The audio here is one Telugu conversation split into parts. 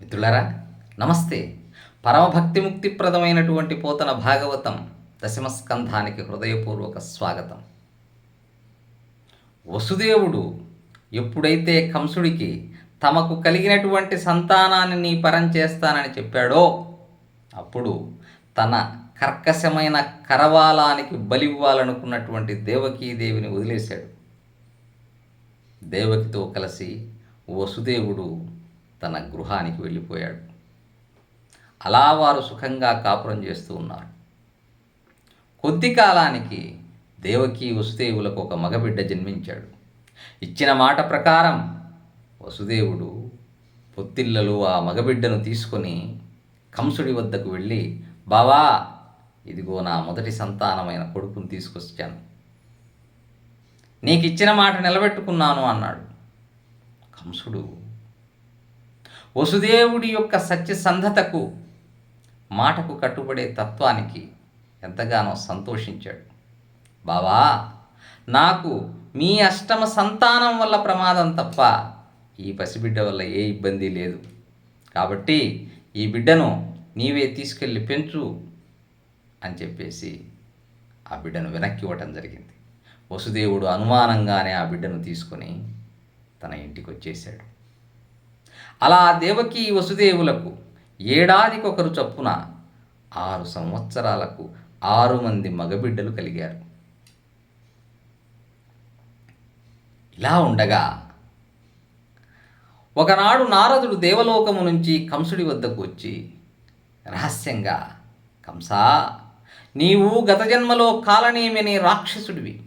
మిత్రులారా నమస్తే. పరమభక్తి ముక్తిప్రదమైనటువంటి పోతన భాగవతం దశమస్కంధానికి హృదయపూర్వక స్వాగతం. వసుదేవుడు ఎప్పుడైతే కంసుడికి తమకు కలిగినటువంటి సంతానాన్ని నీ పరం చేస్తానని చెప్పాడో అప్పుడు తన కర్కశమైన కరవాలానికి బలివ్వాలనుకున్నటువంటి దేవకీదేవిని వదిలేశాడు. దేవకితో కలిసి వసుదేవుడు తన గృహానికి వెళ్ళిపోయాడు. అలా వారు సుఖంగా కాపురం చేస్తూ ఉన్నారు. కొద్ది కాలానికి దేవకి వసుదేవులకు ఒక మగబిడ్డ జన్మించాడు. ఇచ్చిన మాట ప్రకారం వసుదేవుడు పొత్తిళ్ళలో ఆ మగబిడ్డను తీసుకొని కంసుడి వద్దకు వెళ్ళి బావా ఇదిగో నా మొదటి సంతానమైన కొడుకును తీసుకొచ్చాను. నీకు ఇచ్చిన మాట నిలబెట్టుకున్నాను అన్నాడు. కంసుడు వసుదేవుడి యొక్క సత్యసంధతకు మాటకు కట్టుబడే తత్వానికి ఎంతగానో సంతోషించాడు. బావా నాకు మీ అష్టమ సంతానం వల్ల ప్రమాదం తప్ప ఈ పసిబిడ్డ వల్ల ఏ ఇబ్బంది లేదు. కాబట్టి ఈ బిడ్డను నీవే తీసుకెళ్ళి పెంచు అని చెప్పేసి ఆ బిడ్డను వెనక్కి ఇవ్వటం జరిగింది. వసుదేవుడు అనుమానంగానే ఆ బిడ్డను తీసుకొని తన ఇంటికి వచ్చేసాడు అలా దేవకి వసుదేవులకు ఏడాదికొకరు చొప్పున ఆరు సంవత్సరాలకు ఆరు మంది మగబిడ్డలు కలిగారు. ఇలా ఉండగా ఒకనాడు నారదుడు దేవలోకము నుంచి కంసుడి వద్దకు వచ్చి రహస్యంగా కంసా నీవు గత జన్మలో కాలనేమిని రాక్షసుడివి.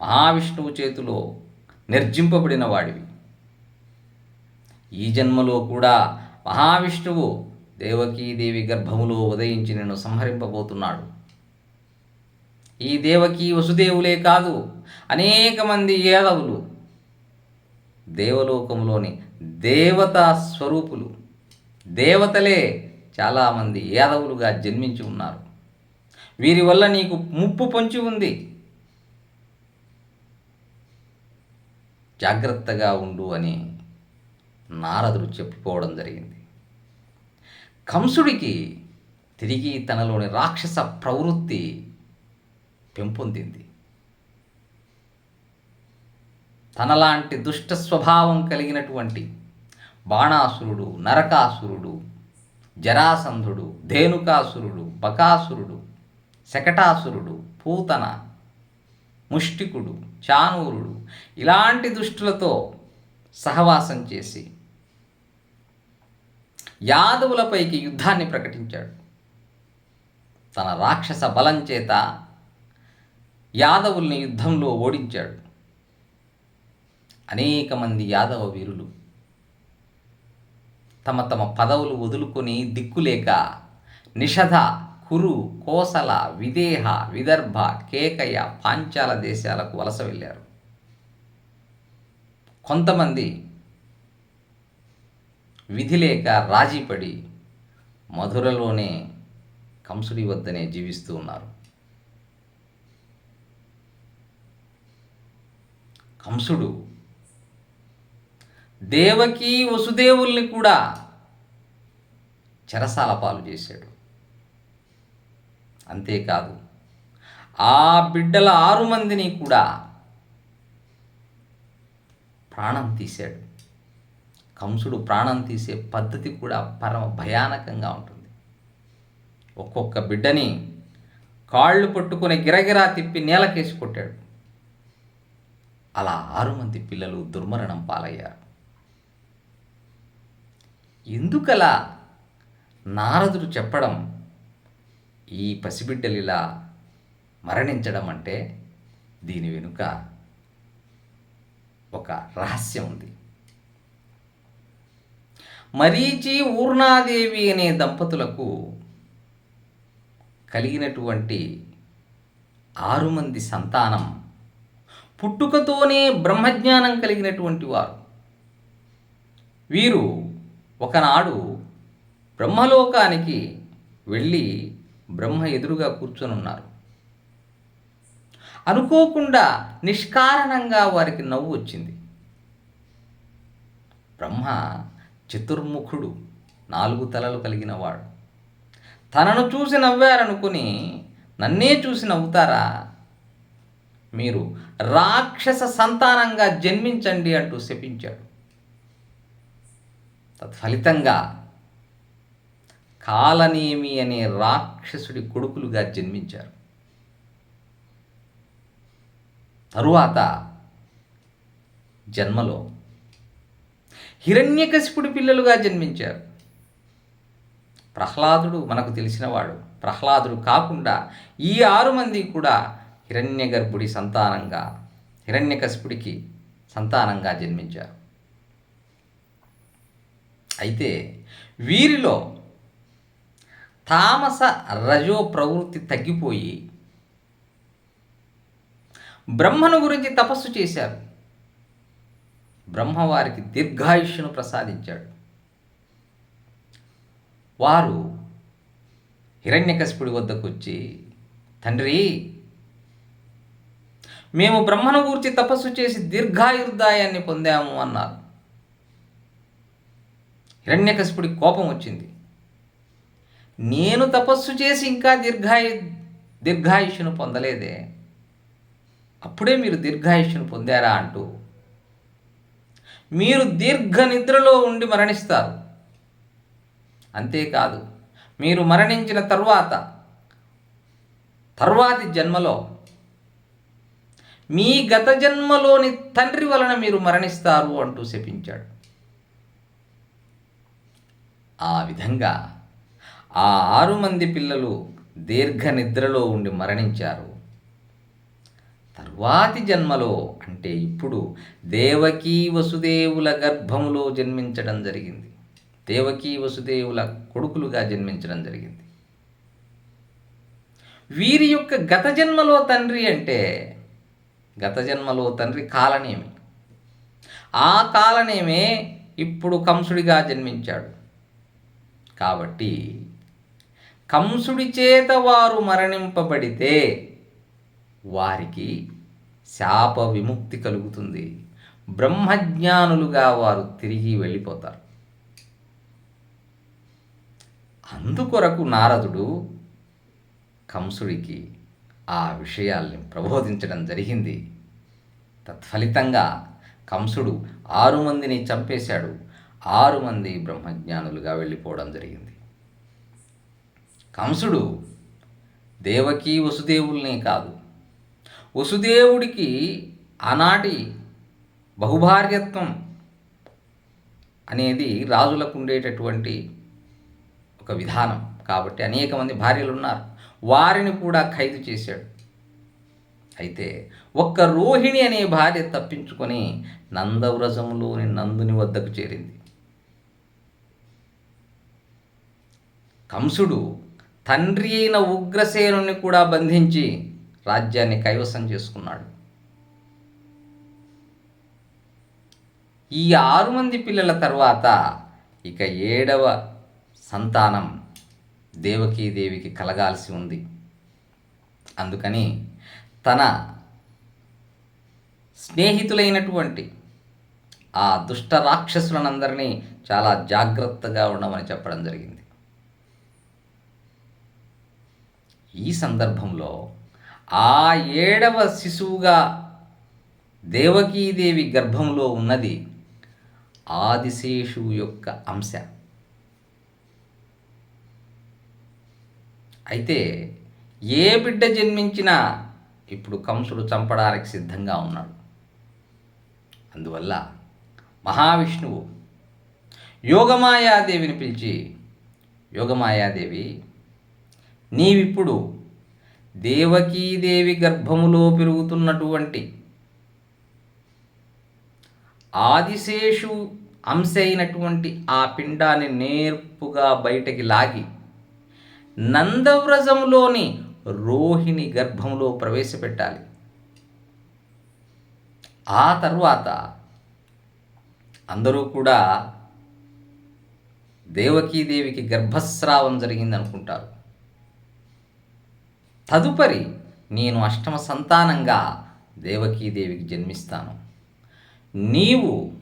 మహావిష్ణువు చేతిలో నిర్జింపబడిన వాడివి. ఈ జన్మలో కూడా మహావిష్ణువు దేవకీదేవి గర్భములో ఉదయించి నిన్ను సంహరింపబోతున్నాడు. ఈ దేవకీ వసుదేవులే కాదు అనేక మంది యాదవులు దేవలోకంలోని దేవతా స్వరూపులు దేవతలే చాలామంది యాదవులుగా జన్మించి ఉన్నారు. వీరి వల్ల నీకు ముప్పు పొంచి ఉంది. జాగ్రత్తగా ఉండు అని నారదుడు చెప్పుకోవడం జరిగింది. కంసుడికి తిరిగి తనలోని రాక్షస ప్రవృత్తి పెంపొందింది. తనలాంటి దుష్ట స్వభావం కలిగినటువంటి బాణాసురుడు నరకాసురుడు జరాసంధుడు ధేనుకాసురుడు బకాసురుడు శకటాసురుడు పూతన ముష్టికుడు చానూరుడు ఇలాంటి దుష్టులతో సహవాసం చేసి యాదవులపైకి యుద్ధాన్ని ప్రకటించాడు. తన రాక్షస బలం చేత యాదవుల్ని యుద్ధంలో ఓడించాడు. అనేక మంది యాదవ వీరులు తమ తమ పదవులు వదులుకొని దిక్కులేక నిషధ కురు కోసల విదేహ విదర్భ కేకయ పాంచాల దేశాలకు వలస వెళ్ళారు. కొంతమంది విధి లేక రాజీపడి మధురలోనే కంసుడి వద్దనే జీవిస్తూ ఉన్నారు. కంసుడు దేవకి వసుదేవుల్ని కూడా చెరసాల పాలు చేశాడు. అంతేకాదు ఆ బిడ్డల ఆరు మందిని కూడా ప్రాణం తీశాడు. కంసుడు ప్రాణం తీసే పద్ధతి కూడా పరమ భయానకంగా ఉంటుంది. ఒక్కొక్క బిడ్డని కాళ్ళు పట్టుకొని గిరగిరా తిప్పి నేలకేసి కొట్టాడు. అలా ఆరు మంది పిల్లలు దుర్మరణం పాలయ్యారు. ఎందుకలా నారదుడు చెప్పడం ఈ పసిబిడ్డలు ఇలా మరణించడం అంటే దీని వెనుక ఒక రహస్యం ఉంది. మరీచి ఊర్ణాదేవి అనే దంపతులకు కలిగినటువంటి ఆరు మంది సంతానం పుట్టుకతోనే బ్రహ్మజ్ఞానం కలిగినటువంటి వారు. వీరు ఒకనాడు బ్రహ్మలోకానికి వెళ్ళి బ్రహ్మ ఎదురుగా కూర్చొనున్నారు. అనుకోకుండా నిష్కారణంగా వారికి నవ్వు వచ్చింది. బ్రహ్మ చతుర్ముఖుడు నాలుగు తలలు కలిగిన వాడు. తనను చూసి నవ్వారనుకుని నన్నే చూసి నవ్వుతారా? మీరు రాక్షస సంతానంగా జన్మించండి అంటూ శపించాడు. తత్ఫలితంగా కాలనేమి అనే రాక్షసుడి కొడుకులుగా జన్మించారు. తరువాత జన్మలో హిరణ్యకశిపుడి పిల్లలుగా జన్మించారు. ప్రహ్లాదుడు మనకు తెలిసినవాడు. ప్రహ్లాదుడు కాకుండా ఈ ఆరు మంది కూడా హిరణ్య గర్భుడి సంతానంగా హిరణ్యకశిపుడికి సంతానంగా జన్మించారు. అయితే వీరిలో తామస రజో ప్రవృత్తి తగ్గిపోయి బ్రహ్మను గురించి తపస్సు చేశారు. బ్రహ్మవారికి దీర్ఘాయుష్యను ప్రసాదించాడు. వారు హిరణ్యకశిపుడి వద్దకు వచ్చి తండ్రి మేము బ్రహ్మను గూర్చి తపస్సు చేసి దీర్ఘాయుర్దాయాన్ని పొందాము అన్నారు. హిరణ్యకశిపుడి కోపం వచ్చింది. నేను తపస్సు చేసి ఇంకా దీర్ఘాయు దీర్ఘాయుష్యను పొందలేదే. అప్పుడే మీరు దీర్ఘాయుష్యును పొందారా అంటూ మీరు దీర్ఘ నిద్రలో ఉండి మరణిస్తారు. అంతేకాదు మీరు మరణించిన తర్వాత తర్వాతి జన్మలో మీ గత జన్మలోని తండ్రి వలన మీరు మరణిస్తారు అంటూ శపించాడు. ఆ విధంగా ఆ ఆరు మంది పిల్లలు దీర్ఘ నిద్రలో ఉండి మరణించారు. తరువాతి జన్మలో అంటే ఇప్పుడు దేవకీ వసుదేవుల గర్భములో జన్మించడం జరిగింది. దేవకీ వసుదేవుల కొడుకులుగా జన్మించడం జరిగింది. వీరి యొక్క గత జన్మలో తండ్రి అంటే గత జన్మలో తండ్రి కాలనేమి? ఆ కాలనేమే ఇప్పుడు కంసుడిగా జన్మించాడు. కాబట్టి కంసుడి చేత వారు మరణింపబడితే వారికి శాప విముక్తి కలుగుతుంది. బ్రహ్మజ్ఞానులుగా వారు తిరిగి వెళ్ళిపోతారు. అందుకొరకు నారదుడు కంసుడికి ఆ విషయాల్ని ప్రబోధించడం జరిగింది. తత్ఫలితంగా కంసుడు ఆరు మందిని చంపేశాడు. ఆరు మంది బ్రహ్మజ్ఞానులుగా వెళ్ళిపోవడం జరిగింది. కంసుడు దేవకీ వసుదేవుల్నే కాదు వసుదేవుడికి ఆనాటి బహుభార్యత్వం అనేది రాజులకు ఉండేటటువంటి ఒక విధానం. కాబట్టి అనేక మంది భార్యలు ఉన్నారు. వారిని కూడా ఖైదు చేశాడు. అయితే ఒక్క రోహిణి అనే భార్య తప్పించుకొని నందవ్రజములోని నందుని వద్దకు చేరింది. కంసుడు తండ్రి అయిన ఉగ్రసేనుని కూడా బంధించి రాజ్యాన్ని కైవసం చేసుకున్నాడు. ఈ ఆరు మంది పిల్లల తర్వాత ఇక ఏడవ సంతానం దేవకీదేవికి కలగాల్సి ఉంది. అందుకని తన స్నేహితులైనటువంటి ఆ దుష్ట రాక్షసులనందరినీ చాలా జాగ్రత్తగా ఉండమని చెప్పడం జరిగింది. ఈ సందర్భంలో ఆ ఏడవ శిశువుగా దేవకీదేవి గర్భంలో ఉన్నది ఆదిశేషువు యొక్క అంశ. అయితే ఏ బిడ్డ జన్మించినా ఇప్పుడు కంసుడు చంపడానికి సిద్ధంగా ఉన్నాడు. అందువల్ల మహావిష్ణువు యోగమాయాదేవిని పిలిచి యోగమాయాదేవి నీవిప్పుడు దేవకీదేవి గర్భములో పెరుగుతున్నటువంటి ఆదిశేషు అంశ అయినటువంటి ఆ పిండాన్ని నేర్పుగా బయటకి లాగి నందవ్రజంలోని రోహిణి గర్భంలో ప్రవేశపెట్టాలి. ఆ తరువాత అందరూ కూడా దేవకీదేవికి గర్భస్రావం జరిగింది అనుకుంటారు తదుపరి నేను అష్టమ సంతానంగా దేవకీదేవికి జన్మిస్తాను. నీవు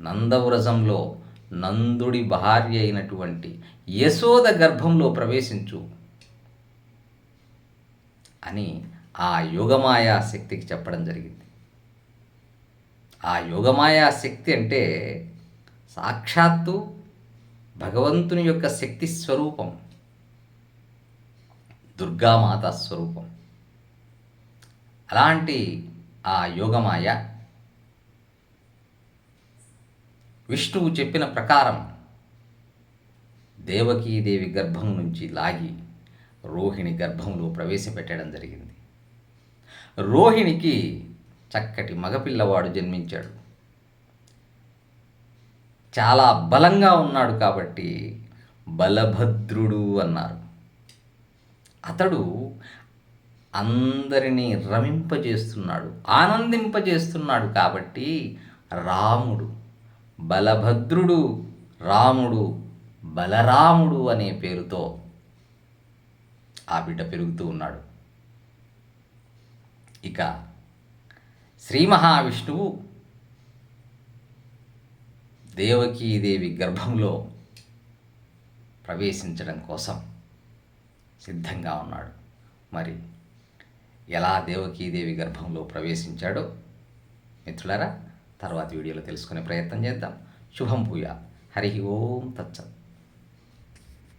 నందవ్రజంలో నందుడి భార్య అయినటువంటి యశోద గర్భంలో ప్రవేశించు అని ఆ యోగమాయా శక్తికి చెప్పడం జరిగింది. ఆ యోగమాయా శక్తి అంటే సాక్షాత్తు భగవంతుని యొక్క శక్తి స్వరూపం. దుర్గామాత స్వరూపం. అలాంటి ఆ యోగమాయ విష్ణువు చెప్పిన ప్రకారం దేవకీదేవి గర్భం నుంచి లాగి రోహిణి గర్భంలో ప్రవేశపెట్టడం జరిగింది. రోహిణికి చక్కటి మగపిల్లవాడు జన్మించాడు. చాలా బలంగా ఉన్నాడు కాబట్టి బలభద్రుడు అన్నారు. అతడు అందరినీ రమింపజేస్తున్నాడు ఆనందింపజేస్తున్నాడు కాబట్టి రాముడు బలభద్రుడు రాముడు బలరాముడు అనే పేరుతో ఆ బిడ్డ పెరుగుతూ ఉన్నాడు. ఇక శ్రీ మహావిష్ణువు దేవకీదేవి గర్భంలో ప్రవేశించడం కోసం సిద్ధంగా ఉన్నాడు. మరి ఎలా దేవకీదేవి గర్భంలో ప్రవేశించాడో మిత్రులారా తర్వాత వీడియోలో తెలుసుకునే ప్రయత్నం చేద్దాం. శుభం పూయ. హరి ఓం తచ్చత్